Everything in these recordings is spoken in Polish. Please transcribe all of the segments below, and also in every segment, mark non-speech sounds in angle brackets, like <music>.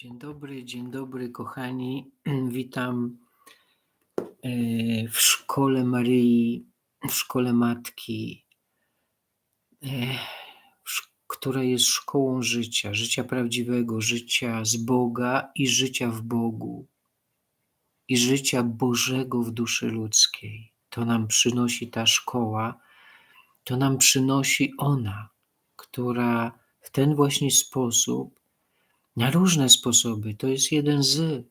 Dzień dobry, dzień dobry, kochani. <clears throat> Witam e, w szkole Maryi, w szkole Matki, e, która jest szkołą życia, życia prawdziwego, życia z Boga i życia w Bogu, i życia Bożego w duszy ludzkiej. To nam przynosi ta szkoła, to nam przynosi ona, która w ten właśnie sposób na różne sposoby. To jest jeden z.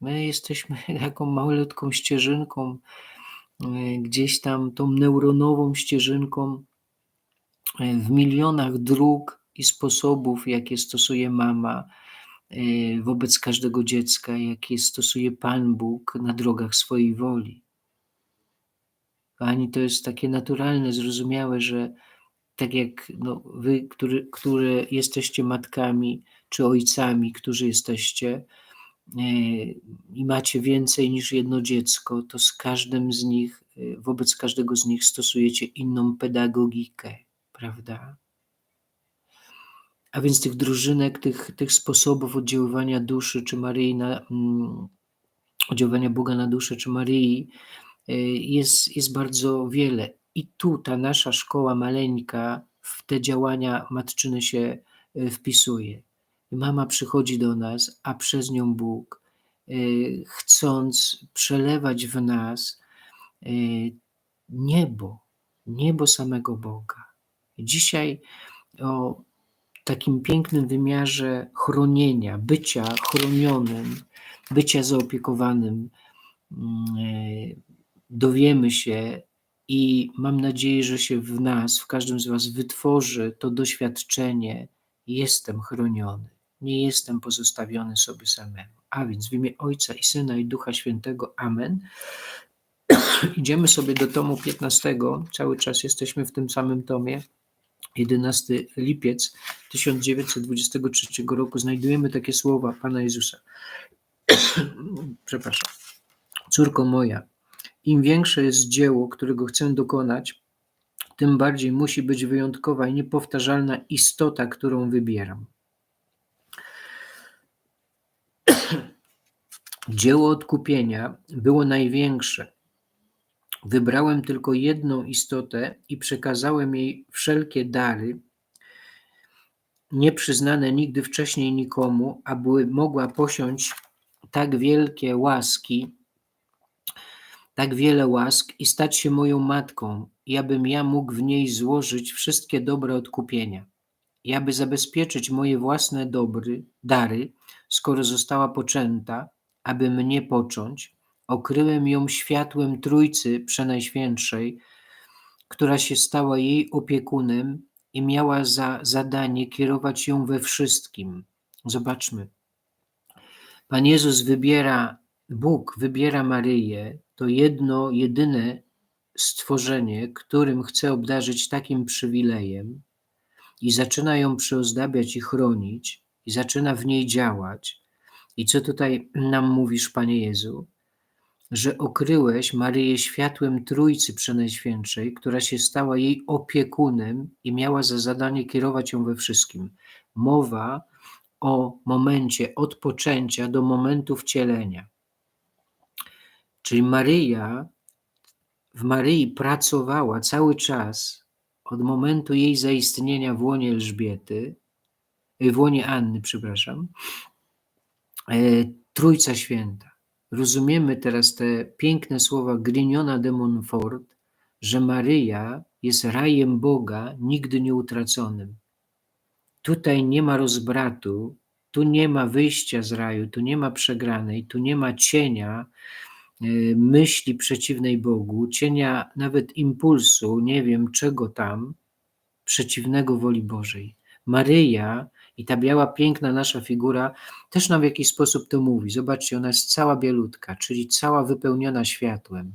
My jesteśmy <laughs> taką malutką ścieżynką, e, gdzieś tam tą neuronową ścieżynką e, w milionach dróg i sposobów, jakie stosuje mama e, wobec każdego dziecka, jakie stosuje Pan Bóg na drogach swojej woli. Ani to jest takie naturalne, zrozumiałe, że tak jak no, wy, który, które jesteście matkami czy ojcami, którzy jesteście e, i macie więcej niż jedno dziecko, to z każdym z nich, e, wobec każdego z nich stosujecie inną pedagogikę, prawda? A więc tych drużynek, tych, tych sposobów oddziaływania duszy, czy Maryi na, mm, oddziaływania Boga na duszę, czy Maryi e, jest, jest bardzo wiele. I tu ta nasza szkoła maleńka w te działania matczyny się wpisuje. Mama przychodzi do nas, a przez nią Bóg, e, chcąc przelewać w nas e, niebo, niebo samego Boga. Dzisiaj o takim pięknym wymiarze chronienia, bycia chronionym, bycia zaopiekowanym, mm, dowiemy się i mam nadzieję, że się w nas, w każdym z Was wytworzy to doświadczenie: jestem chroniony, nie jestem pozostawiony sobie samemu. A więc w imię Ojca i Syna i Ducha Świętego. Amen. <coughs> Idziemy sobie do tomu 15. Cały czas jesteśmy w tym samym tomie. 11 lipiec 1923 roku znajdujemy takie słowa Pana Jezusa. <coughs> Przepraszam. Córko moja, im większe jest dzieło, którego chcę dokonać, tym bardziej musi być wyjątkowa i niepowtarzalna istota, którą wybieram. Dzieło odkupienia było największe. Wybrałem tylko jedną istotę i przekazałem jej wszelkie dary, nieprzyznane nigdy wcześniej nikomu, aby mogła posiąść tak wielkie łaski tak wiele łask i stać się moją matką, i abym ja mógł w niej złożyć wszystkie dobre odkupienia. I aby zabezpieczyć moje własne dobry, dary, skoro została poczęta, aby mnie począć, okryłem ją światłem Trójcy Przenajświętszej, która się stała jej opiekunem i miała za zadanie kierować ją we wszystkim. Zobaczmy. Pan Jezus wybiera, Bóg wybiera Maryję, to jedno, jedyne stworzenie, którym chce obdarzyć takim przywilejem i zaczyna ją przyozdabiać i chronić i zaczyna w niej działać. I co tutaj nam mówisz, Panie Jezu? Że okryłeś Maryję światłem Trójcy Przenajświętszej, która się stała jej opiekunem i miała za zadanie kierować ją we wszystkim. Mowa o momencie od poczęcia do momentu wcielenia. Czyli Maryja, w Maryi pracowała cały czas od momentu jej zaistnienia w łonie Elżbiety, w łonie Anny, przepraszam, e, Trójca Święta. Rozumiemy teraz te piękne słowa Griniona de Montfort, że Maryja jest rajem Boga, nigdy nie utraconym. Tutaj nie ma rozbratu, tu nie ma wyjścia z raju, tu nie ma przegranej, tu nie ma cienia, myśli przeciwnej Bogu, cienia nawet impulsu, nie wiem czego tam, przeciwnego woli Bożej. Maryja i ta biała, piękna nasza figura też nam w jakiś sposób to mówi. Zobaczcie, ona jest cała bielutka, czyli cała wypełniona światłem.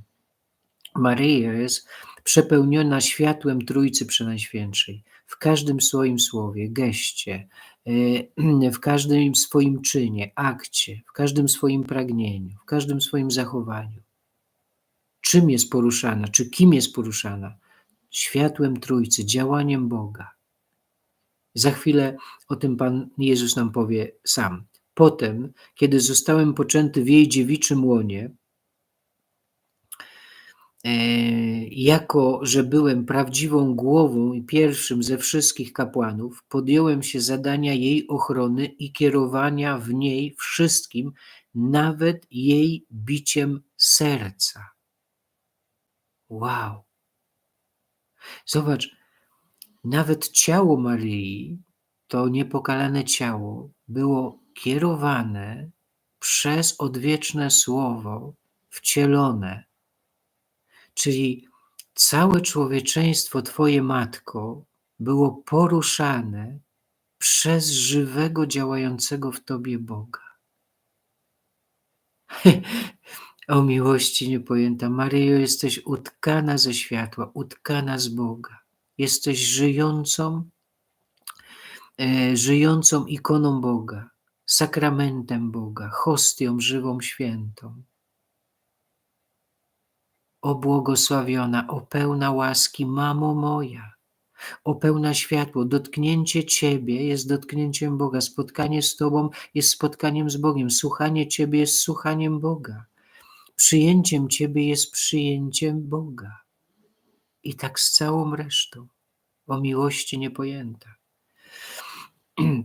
Maryja jest przepełniona światłem Trójcy Przenajświętszej w każdym swoim słowie, geście, e, <clears throat> w każdym swoim czynie, akcie, w każdym swoim pragnieniu, w każdym swoim zachowaniu. Czym jest poruszana, czy kim jest poruszana? Światłem Trójcy, działaniem Boga. Za chwilę o tym Pan Jezus nam powie sam. Potem, kiedy zostałem poczęty w jej dziewiczym łonie, e, jako że byłem prawdziwą głową i pierwszym ze wszystkich kapłanów, podjąłem się zadania jej ochrony i kierowania w niej wszystkim, nawet jej biciem serca. Wow. Zobacz, nawet ciało Maryi, to niepokalane ciało, było kierowane przez odwieczne słowo wcielone. Czyli całe człowieczeństwo Twoje matko było poruszane przez żywego, działającego w Tobie Boga. <laughs> o miłości niepojęta. Maryjo, jesteś utkana ze światła, utkana z Boga. Jesteś żyjącą, e, żyjącą ikoną Boga, sakramentem Boga, hostią żywą, świętą. O błogosławiona, o pełna łaski, mamo moja, o pełna światło, dotknięcie Ciebie jest dotknięciem Boga, spotkanie z Tobą jest spotkaniem z Bogiem, słuchanie Ciebie jest słuchaniem Boga, przyjęciem Ciebie jest przyjęciem Boga. I tak z całą resztą, o miłości niepojęta. <clears throat>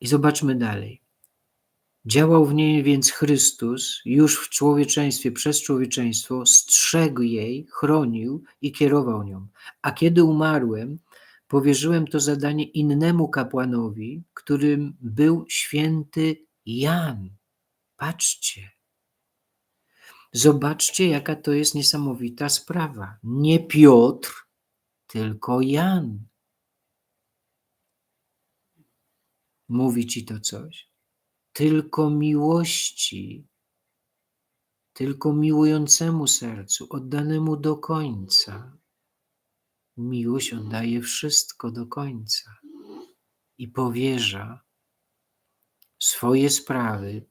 I zobaczmy dalej. Działał w niej więc Chrystus już w człowieczeństwie, przez człowieczeństwo, strzegł jej, chronił i kierował nią. A kiedy umarłem, powierzyłem to zadanie innemu kapłanowi, którym był święty Jan. Patrzcie. Zobaczcie, jaka to jest niesamowita sprawa. Nie Piotr, tylko Jan. Mówi ci to coś? Tylko miłości, tylko miłującemu sercu, oddanemu do końca. Miłość oddaje wszystko do końca i powierza swoje sprawy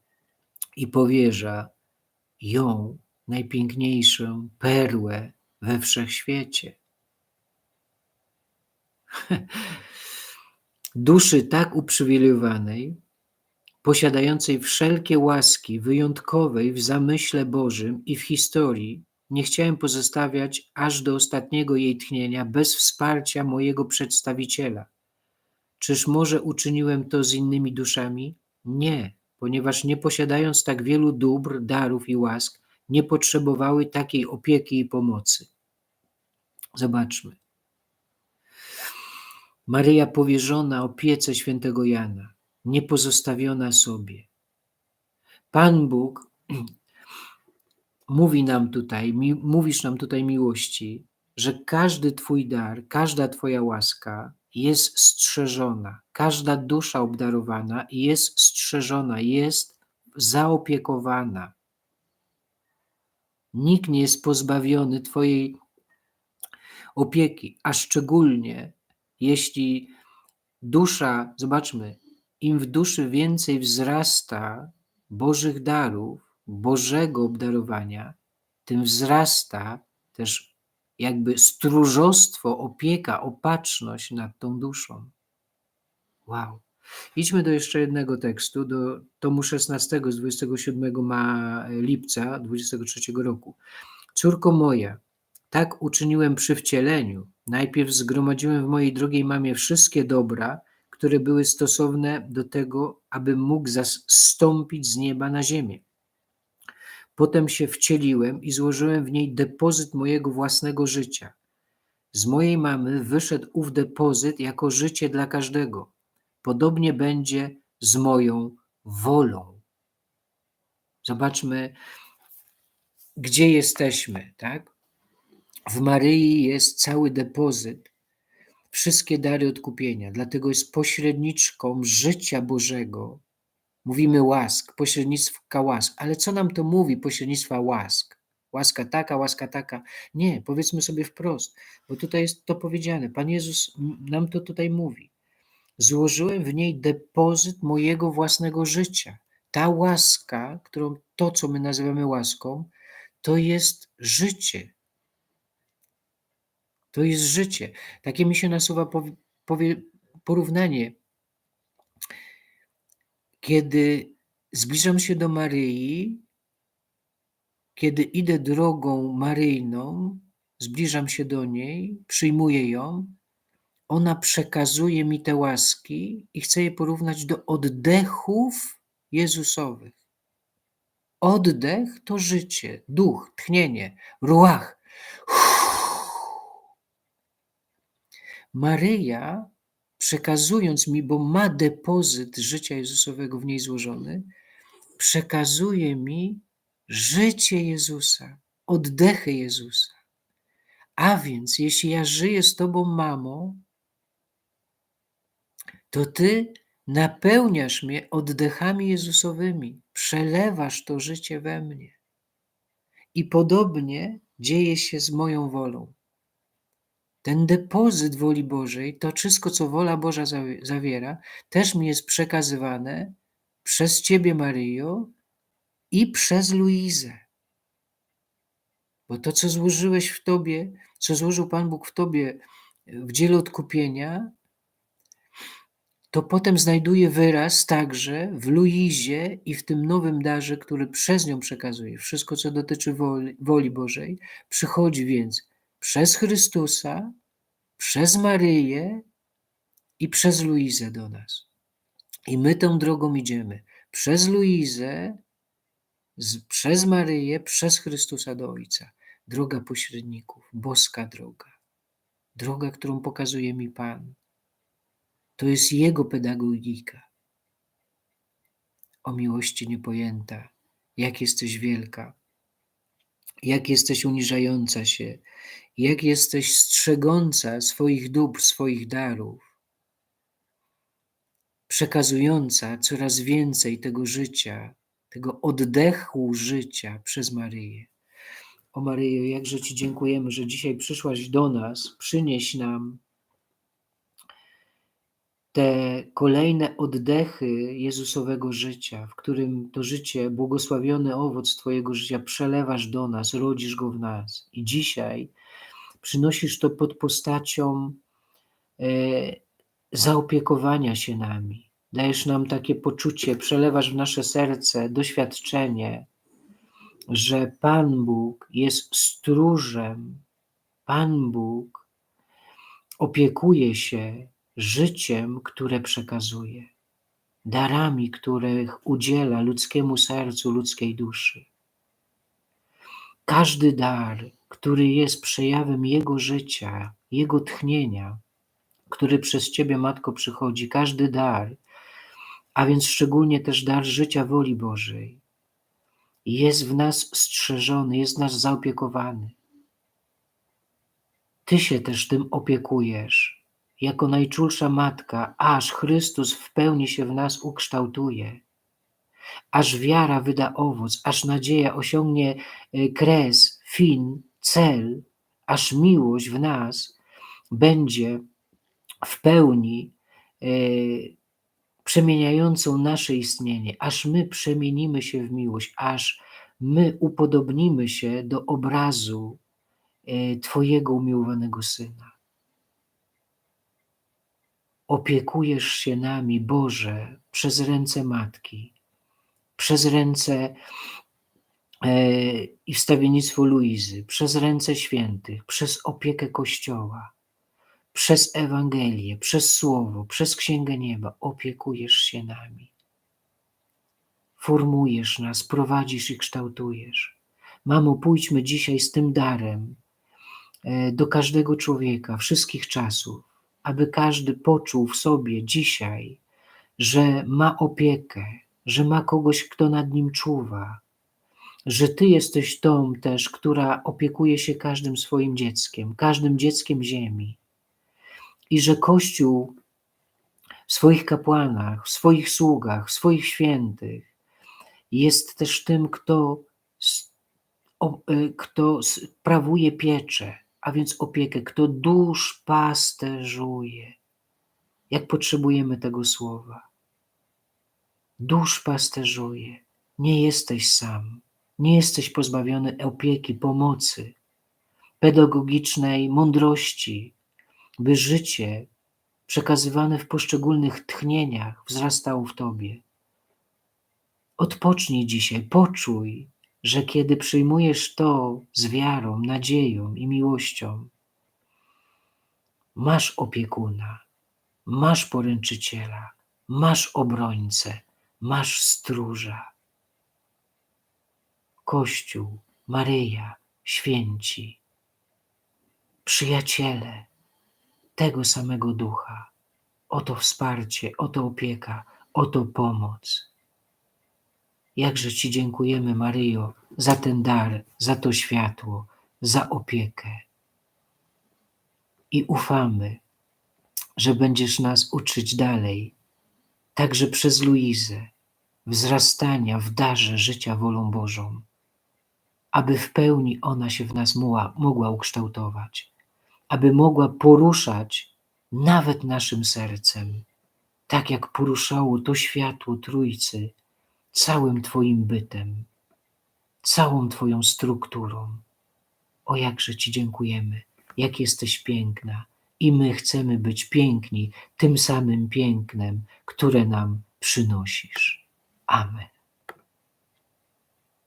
i powierza ją, najpiękniejszą perłę we wszechświecie. <laughs> Duszy tak uprzywilejowanej, posiadającej wszelkie łaski, wyjątkowej w zamyśle Bożym i w historii, nie chciałem pozostawiać aż do ostatniego jej tchnienia bez wsparcia mojego przedstawiciela. Czyż może uczyniłem to z innymi duszami? Nie, ponieważ nie posiadając tak wielu dóbr, darów i łask, nie potrzebowały takiej opieki i pomocy. Zobaczmy. Maryja powierzona opiece świętego Jana nie pozostawiona sobie. Pan Bóg <clears throat> mówi nam tutaj, mówisz nam tutaj miłości, że każdy Twój dar, każda Twoja łaska jest strzeżona, każda dusza obdarowana jest strzeżona, jest zaopiekowana. Nikt nie jest pozbawiony Twojej opieki, a szczególnie jeśli dusza, zobaczmy, im w duszy więcej wzrasta Bożych darów, Bożego obdarowania, tym wzrasta też jakby stróżostwo, opieka, opatrzność nad tą duszą. Wow. Idźmy do jeszcze jednego tekstu, do tomu 16 z 27 lipca 23 roku. Córko moja, tak uczyniłem przy wcieleniu. Najpierw zgromadziłem w mojej drogiej mamie wszystkie dobra, które były stosowne do tego, aby mógł zastąpić z nieba na ziemię. Potem się wcieliłem i złożyłem w niej depozyt mojego własnego życia. Z mojej mamy wyszedł ów depozyt jako życie dla każdego. Podobnie będzie z moją wolą. Zobaczmy, gdzie jesteśmy, tak? W Maryi jest cały depozyt wszystkie dary odkupienia. Dlatego jest pośredniczką życia Bożego. Mówimy łask, pośrednictwa łask. Ale co nam to mówi, pośrednictwa łask? Łaska taka, łaska taka. Nie, powiedzmy sobie wprost, bo tutaj jest to powiedziane. Pan Jezus nam to tutaj mówi. Złożyłem w niej depozyt mojego własnego życia. Ta łaska, którą to, co my nazywamy łaską, to jest życie. To jest życie. Takie mi się nasuwa porównanie. Kiedy zbliżam się do Maryi, kiedy idę drogą maryjną, zbliżam się do niej, przyjmuję ją, ona przekazuje mi te łaski i chcę je porównać do oddechów Jezusowych. Oddech to życie, duch, tchnienie, ruach. Maryja, przekazując mi, bo ma depozyt życia Jezusowego w niej złożony, przekazuje mi życie Jezusa, oddechy Jezusa. A więc, jeśli ja żyję z Tobą, mamo, to Ty napełniasz mnie oddechami Jezusowymi, przelewasz to życie we mnie. I podobnie dzieje się z moją wolą. Ten depozyt woli Bożej, to wszystko, co wola Boża zawiera, też mi jest przekazywane przez Ciebie, Maryjo, i przez Luizę. Bo to, co złożyłeś w Tobie, co złożył Pan Bóg w Tobie w dziele odkupienia, to potem znajduje wyraz także w Luizie i w tym nowym darze, który przez nią przekazuje. Wszystko, co dotyczy woli, woli Bożej, przychodzi więc przez Chrystusa, przez Maryję i przez Luizę do nas. I my tą drogą idziemy. Przez Luizę, z, przez Maryję, przez Chrystusa do Ojca. Droga pośredników, boska droga. Droga, którą pokazuje mi Pan to jest Jego pedagogika. O miłości niepojęta, jak jesteś wielka, jak jesteś uniżająca się, jak jesteś strzegąca swoich dóbr, swoich darów, przekazująca coraz więcej tego życia, tego oddechu życia przez Maryję. O Maryjo, jakże Ci dziękujemy, że dzisiaj przyszłaś do nas, przynieś nam te kolejne oddechy Jezusowego życia, w którym to życie, błogosławiony owoc Twojego życia przelewasz do nas, rodzisz go w nas. I dzisiaj przynosisz to pod postacią e, zaopiekowania się nami. Dajesz nam takie poczucie, przelewasz w nasze serce doświadczenie, że Pan Bóg jest stróżem, Pan Bóg opiekuje się życiem, które przekazuje, darami, których udziela ludzkiemu sercu, ludzkiej duszy. Każdy dar, który jest przejawem Jego życia, Jego tchnienia, który przez Ciebie, Matko, przychodzi, każdy dar, a więc szczególnie też dar życia woli Bożej, jest w nas strzeżony, jest w nas zaopiekowany. Ty się też tym opiekujesz jako najczulsza matka, aż Chrystus w pełni się w nas ukształtuje, aż wiara wyda owoc, aż nadzieja osiągnie e, kres, fin, cel, aż miłość w nas będzie w pełni e, przemieniającą nasze istnienie, aż my przemienimy się w miłość, aż my upodobnimy się do obrazu e, Twojego umiłowanego Syna opiekujesz się nami, Boże, przez ręce Matki, przez ręce e, i wstawiennictwo Luizy, przez ręce świętych, przez opiekę Kościoła, przez Ewangelię, przez Słowo, przez Księgę Nieba opiekujesz się nami. Formujesz nas, prowadzisz i kształtujesz. Mamo, pójdźmy dzisiaj z tym darem e, do każdego człowieka, wszystkich czasów, aby każdy poczuł w sobie dzisiaj, że ma opiekę, że ma kogoś, kto nad nim czuwa, że Ty jesteś tą też, która opiekuje się każdym swoim dzieckiem, każdym dzieckiem ziemi. I że Kościół w swoich kapłanach, w swoich sługach, w swoich świętych jest też tym, kto, e, kto sprawuje pieczę, a więc opiekę, kto dusz pasterzuje. Jak potrzebujemy tego słowa. Dusz pasterzuje. Nie jesteś sam. Nie jesteś pozbawiony opieki, pomocy, pedagogicznej mądrości, by życie przekazywane w poszczególnych tchnieniach wzrastało w Tobie. Odpocznij dzisiaj, poczuj, że kiedy przyjmujesz to z wiarą, nadzieją i miłością, masz opiekuna, masz poręczyciela, masz obrońcę, masz stróża. Kościół, Maryja, święci, przyjaciele tego samego ducha. Oto wsparcie, oto opieka, oto pomoc. Jakże Ci dziękujemy, Maryjo, za ten dar, za to światło, za opiekę. I ufamy, że będziesz nas uczyć dalej, także przez Luizę, wzrastania w darze życia wolą Bożą, aby w pełni ona się w nas mogła, mogła ukształtować, aby mogła poruszać nawet naszym sercem, tak jak poruszało to światło Trójcy całym Twoim bytem, całą Twoją strukturą. O jakże Ci dziękujemy, jak jesteś piękna i my chcemy być piękni tym samym pięknem, które nam przynosisz. Amen.